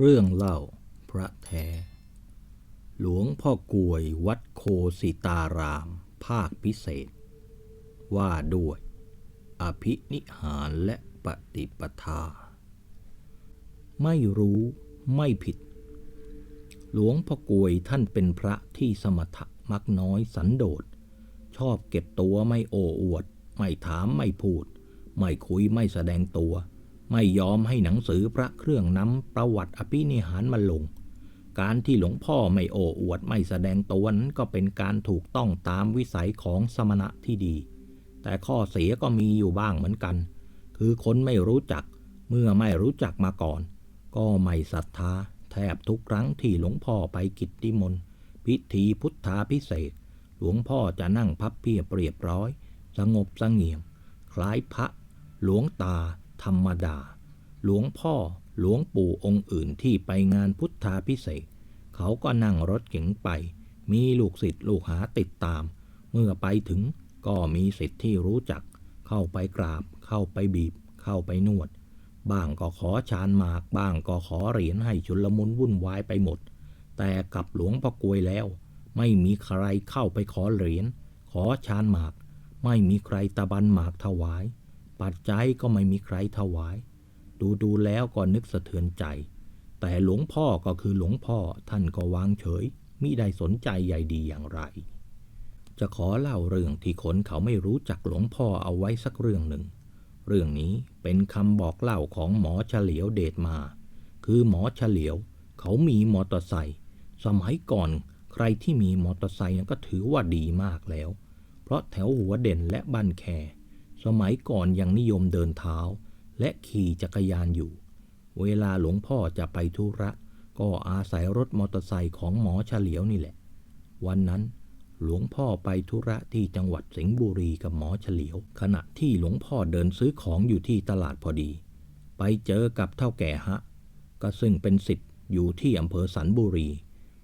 เรื่องเล่าพระแท้ หลวงพ่อกวยวัดโคสิตาราม ภาคพิเศษ ว่าด้วย อภินิหารและปฏิปทา ไม่รู้ไม่ผิด หลวงพ่อกวยท่านเป็นพระที่สมถะมักน้อยสันโดษ ชอบเก็บตัวไม่โอ้อวด ไม่ถามไม่พูด ไม่คุยไม่แสดงตัว ไม่ยอมให้หนังสือพระเครื่องนำประวัติอภินิหารมาลง การที่หลวงพ่อไม่โอ้อวดไม่แสดงตัวนั้นก็เป็นการถูกต้องตามวิสัยของสมณะที่ดี แต่ข้อเสียก็มีอยู่บ้างเหมือนกัน คือคนไม่รู้จัก เมื่อไม่รู้จักมาก่อน ก็ไม่ศรัทธา แทบทุกครั้งที่หลวงพ่อไปกิตติมนต์พิธีพุทธาพิเศษ หลวงพ่อจะนั่งพับเพียบเรียบร้อย สงบสงเงียม คล้ายพระ หลวงตา ธรรมดา หลวงพ่อหลวงปู่องค์อื่นที่ไปงานพุทธาพิเศษเขาก็นั่งรถเก๋งไป มีลูกศิษย์ลูกหาติดตาม เมื่อไปถึงก็มีสิทธิ์ที่รู้จัก เข้าไปกราบ เข้าไปบีบ เข้าไปนวด บ้างก็ขอชานหมาก บ้างก็ขอเหรียญให้ชุลมุนวุ่นวายไปหมด แต่กับหลวงพ่อกลวยแล้ว ไม่มีใครเข้าไปขอเหรียญขอชานหมาก ไม่มีใครตะบันหมากถวาย ปัจจัยก็ไม่มีใครถวาย ดูดูแล้วก็นึกสะเทือนใจ แต่หลวงพ่อก็คือหลวงพ่อท่านก็วางเฉยมิได้สนใจใยดีอย่างไร จะขอเล่าเรื่องที่คนเขาไม่รู้จักหลวงพ่อเอาไว้สักเรื่องหนึ่ง เรื่องนี้เป็นคำบอกเล่าของหมอเฉลียวเดชมา คือหมอเฉลียว เขามีมอเตอร์ไซค์สมัยก่อนใครที่มีมอเตอร์ไซค์ก็ถือว่าดีมากแล้ว เพราะแถวหัวเด่นและบ้านแค สมัยก่อนยังนิยมเดินเท้า และขี่จักรยานอยู่ เวลาหลวงพ่อจะไปธุระ ก็อาศัยรถมอเตอร์ไซค์ของหมอเฉลียวนี่แหละ วันนั้นหลวงพ่อไปธุระที่จังหวัดสิงห์บุรีกับหมอเฉลียว ขณะที่หลวงพ่อเดินซื้อของอยู่ที่ตลาดพอดี ไปเจอกับเท่าแก่ฮะ ก็ซึ่งเป็นสิทธิ์อยู่ที่อำเภอสันบุรี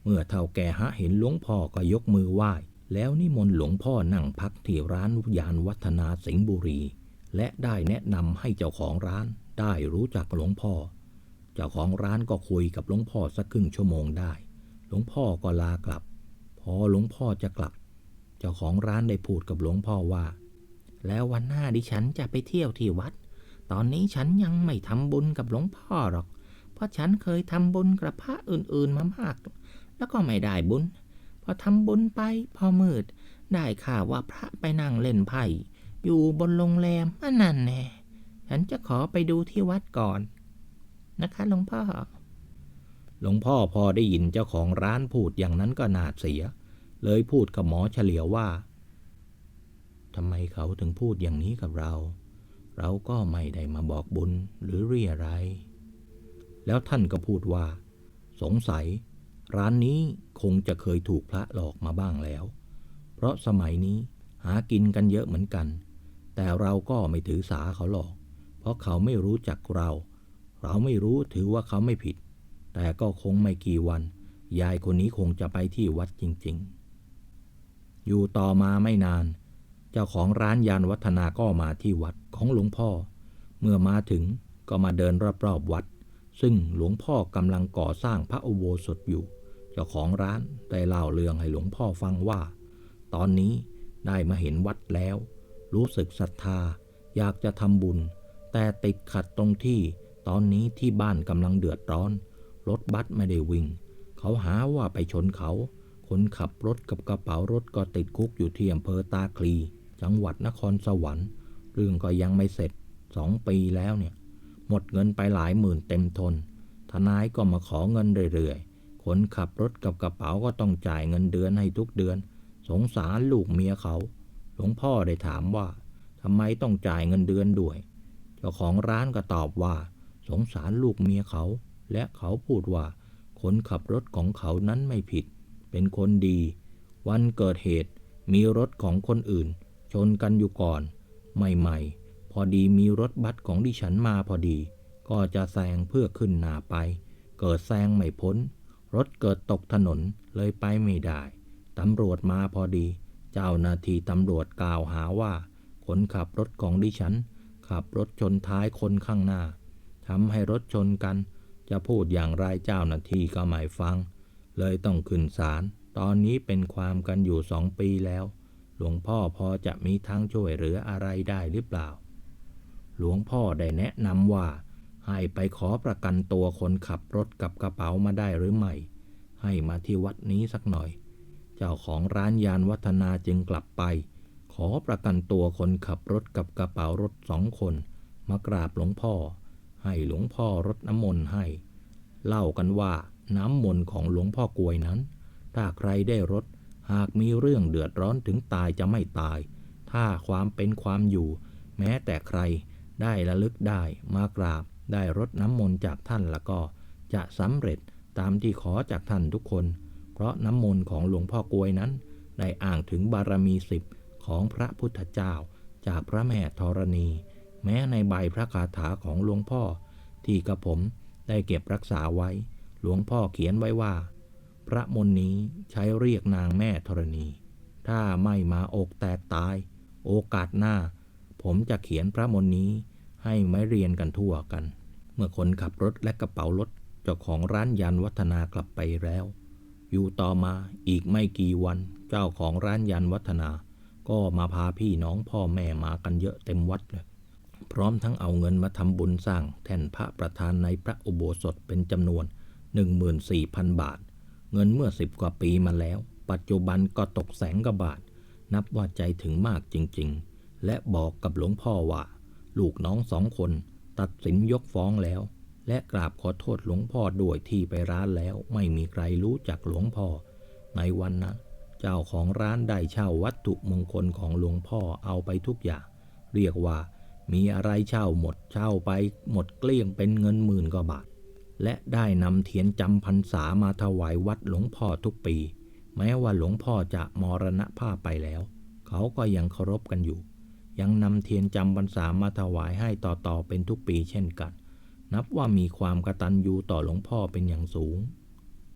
เมื่อเท่าแก่ฮะเห็นหลวงพ่อก็ยกมือไหว้ แล้วนิมนต์หลวงพ่อนั่งพักที่ร้านยานวัฒนาสิงห์บุรี และได้แนะนำให้เจ้าของร้านได้รู้จักหลวงพ่อ เจ้าของร้านก็คุยกับหลวงพ่อสักครึ่งชั่วโมงได้ หลวงพ่อก็ลากลับ พอหลวงพ่อจะกลับ เจ้าของร้านได้พูดกับหลวงพ่อว่า แล้ววันหน้าดิฉันจะไปเที่ยวที่วัด ตอนนี้ฉันยังไม่ทำบุญกับหลวงพ่อหรอก เพราะฉันเคยทำบุญกับพระอื่นๆมามาก แล้วก็ไม่ได้บุญ พอทำบุญไปพอมืด ได้ข่าวว่าพระไปนั่งเล่นไพ่อยู่บนโรงแรมอันนั่นแน่ฉันจะขอไปดูที่วัดก่อน นะคะหลวงพ่อ หลวงพ่อพอได้ยินเจ้าของร้านพูดอย่างนั้นก็นาดเสีย เลยพูดกับหมอเฉลียวว่าทำไมเขาถึงพูดอย่างนี้กับเรา เราก็ไม่ได้มาบอกบุญหรือเรียอะไร แล้วท่านก็พูดว่า สงสัย ร้านนี้คงจะเคยถูกพระหลอกมาบ้างแล้ว เพราะสมัยนี้หากินกันเยอะเหมือนกัน แต่เราก็ไม่ถือสาเขาหรอก เพราะเขาไม่รู้จักเรา เราไม่รู้ถือว่าเขาไม่ผิด แต่ก็คงไม่กี่วัน ยายคนนี้คงจะไปที่วัดจริง ๆ อยู่ต่อมาไม่นาน เจ้าของร้านยานวัฒนาก็มาที่วัดของหลวงพ่อ เมื่อมาถึงก็มาเดินรอบๆวัด ซึ่งหลวงพ่อกำลังก่อสร้างพระอุโบสถอยู่ เจ้าของร้านได้เล่าเรื่องให้หลวงพ่อฟังว่า ตอนนี้ได้มาเห็นวัดแล้ว รู้สึกศรัทธาอยากจะทำบุญ แต่ติดขัดตรงที่ตอนนี้ที่บ้านกำลังเดือดร้อน รถบัสไม่ได้วิ่ง เขาหาว่าไปชนเขา คนขับรถกับกระเป๋ารถก็ติดคุกอยู่ที่อำเภอตาคลี จังหวัดนครสวรรค์ เรื่องก็ยังไม่เสร็จสองปีแล้วเนี่ย หมดเงินไปหลายหมื่นเต็มทน ทนายก็มาขอเงินเรื่อยๆ คนขับรถกับกระเป๋าก็ต้องจ่ายเงินเดือนให้ทุกเดือน สงสารลูกเมียเขา หลวงพ่อได้ถามว่าทำไมต้องจ่ายเงินเดือนด้วย เจ้าของร้านก็ตอบว่า สงสารลูกเมียเขา และเขาพูดว่า คนขับรถของเขานั้นไม่ผิด เป็นคนดี วันเกิดเหตุมีรถของคนอื่น ชนกันอยู่ก่อน ใหม่ๆ พอดีมีรถบัสของดิฉันมาพอดี ก็จะแซงเพื่อขึ้นหนาไป เกิดแซงไม่พ้น รถเกิดตกถนนเลยไปไม่ได้ ตำรวจมาพอดี เจ้าหน้าที่ตำรวจกล่าวหาว่า คนขับรถของดิฉัน ขับรถชนท้ายคนข้างหน้าทำให้รถชนกันจจะพูดอย่างไรเจ้าหน้าที่ก็ไม่ฟัง เลยต้องขึ้นศาล ตอนนี้เป็นความกันอยู่สองปีแล้ว หลวงพ่อพอจะมีทางช่วยเหลืออะไรได้หรือเปล่า หลวงพ่อได้แนะนำว่า ให้ไปขอประกันตัวคนขับรถกับกระเป๋ามาได้หรือไม่ ให้มาที่วัดนี้สักหน่อย เจ้าของร้านยานวัฒนาจึงกลับไป ขอประกันตัวคนขับรถกับกระเป๋ารถสองคน มากราบหลวงพ่อ ให้หลวงพ่อรดน้ำมนต์ให้ เล่ากันว่าน้ำมนต์ของหลวงพ่อกลวยนั้น ถ้าใครได้รดหากมีเรื่องเดือดร้อนถึงตายจะไม่ตาย ถ้าความเป็นความอยู่ แม้แต่ใครได้ระลึกได้มากราบ ได้รดน้ำมนต์จากท่านแล้วก็จะสำเร็จตามที่ขอจากท่านทุกคน เพราะน้ำมนต์ของหลวงพ่อกวยนั้น ได้อ้างถึงบารมีสิบของพระพุทธเจ้า จากพระแม่ธรณี แม้ในใบพระคาถาของหลวงพ่อ ที่กระผมได้เก็บรักษาไว้ หลวงพ่อเขียนไว้ว่า พระมนต์นี้ใช้เรียกนางแม่ธรณี ถ้าไม่มาอกแตกตาย โอกาสหน้า ผมจะเขียนพระมนต์นี้ให้ไม่เรียนกันทั่วกัน มื่อคนขับรถและกระเป๋ารถเจ้าของร้านยันวัฒนากลับไปแล้ว อยู่ต่อมาอีกไม่กี่วัน เจ้าของร้านยันวัฒนา ก็มาพาพี่น้องพ่อแม่มากันเยอะเต็มวัดเลย พร้อมทั้งเอาเงินมาทำบุญสร้างแท่นพระประธานในพระอุโบสถเป็นจำนวน 14,000 บาท เงินเมื่อสิบกว่าปีมาแล้ว ปัจจุบันก็ตกแสนกว่าบาท นับว่าใจถึงมากจริงๆ และบอกกับหลวงพ่อว่า ลูกน้องสองคน ตัดสินยกฟ้องแล้ว และกราบขอโทษหลวงพ่อด้วยที่ไปร้านแล้วไม่มีใครรู้จักหลวงพ่อ ในวันนั้น เจ้าของร้านได้เช่าวัตถุมงคลของหลวงพ่อเอาไปทุกอย่าง เรียกว่ามีอะไรเช่าหมดเช่าไปหมดเกลี้ยงเป็นเงินหมื่นกว่าบาท และได้นำเทียนจำพรรษามาถวายวัดหลวงพ่อทุกปี แม้ว่าหลวงพ่อจะมรณภาพไปแล้ว เขาก็ยังเคารพกันอยู่ ยังนำเทียนจำพรรษามาถวายให้ต่อๆเป็นทุกปีเช่นกัน นับว่ามีความกตัญญูต่อหลวงพ่อเป็นอย่างสูง